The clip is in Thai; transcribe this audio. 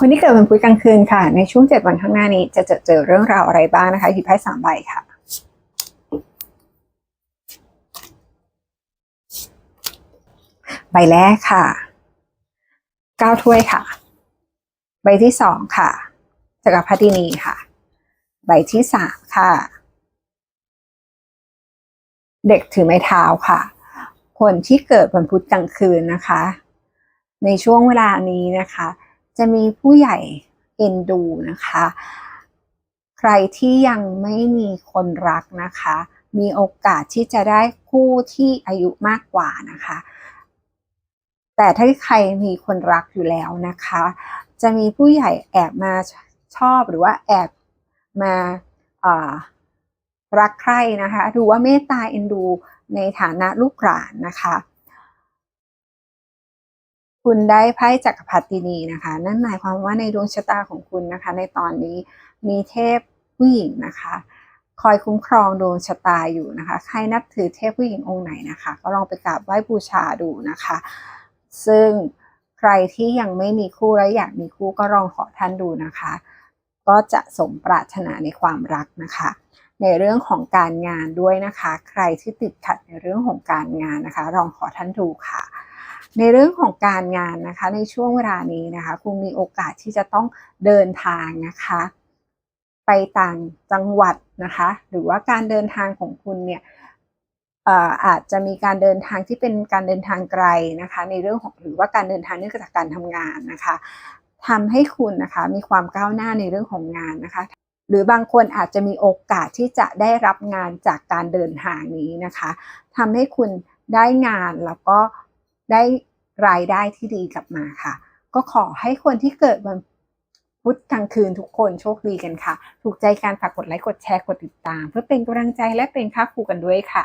คนที่เกิดวันพุธกลางคืนค่ะ ในช่วงเจ็ดวันข้างหน้านี้จะเจอเจอเรื่องราวอะไรบ้างนะคะหยิบไพ่สามใบค่ะใบแรกค่ะเก้าถ้วยค่ะ ใบที่สองค่ะจักรพรรดินีค่ะ ใบที่สามค่ะ เด็กถือไม้เท้าค่ะ คนที่เกิดวันพุธกลางคืนนะคะ ในช่วงเวลานี้นะคะ จะมีผู้ใหญ่เอ็นดูนะคะ ใครที่ยังไม่มีคนรักนะคะ มีโอกาสที่จะได้คู่ที่อายุมากกว่านะคะ แต่ถ้าใครมีคนรักอยู่แล้วนะคะ จะมีผู้ใหญ่แอบมาชอบหรือว่าแอบมาารักใครนะคะหรือว่าเมตตาเอ็นดูในฐานะลูกหลานนะคะ คุณได้ไพ่จักรพรรดินีนะคะ นั่นหมายความว่าในดวงชะตาของคุณนะคะ ในตอนนี้มีเทพผู้หญิงนะคะ คอยคุ้มครองดวงชะตาอยู่นะคะ ใครนับถือเทพผู้หญิงองค์ไหนนะคะ ก็ลองไปกราบไหว้บูชาดูนะคะ ซึ่งใครที่ยังไม่มีคู่และอยากมีคู่ก็ลองขอท่านดูนะคะ ก็จะสมปรารถนาในความรักนะคะ ในเรื่องของการงานด้วยนะคะ ใครที่ติดขัดในเรื่องของการงานนะคะลองขอท่านดูค่ะ ในเรื่องของการงานนะคะ ในช่วงเวลานี้นะคะคุณมีโอกาสที่จะต้องเดินทางนะคะ ไปต่างจังหวัดนะคะ หรือว่าการเดินทางของคุณเนี่ยอาจจะมีการเดินทางที่เป็นการเดินทางไกลนะคะ ในเรื่องของหรือว่าการเดินทางเนื่องจากการทำงานนะคะทำให้คุณนะคะมีความก้าวหน้าในเรื่องของงานนะคะ หรือบางคนอาจจะมีโอกาสที่จะได้รับงานจากการเดินทางนี้นะคะทำให้คุณได้งานแล้วก็ ได้รายได้ที่ดีกลับมาค่ะ ก็ขอให้คนที่เกิดวันพุธกลางคืนทุกคนโชคดีกันค่ะ ถูกใจการฝากกดไลค์กดแชร์กดติดตาม เพื่อเป็นกำลังใจและเป็นค่าครูกันด้วยค่ะ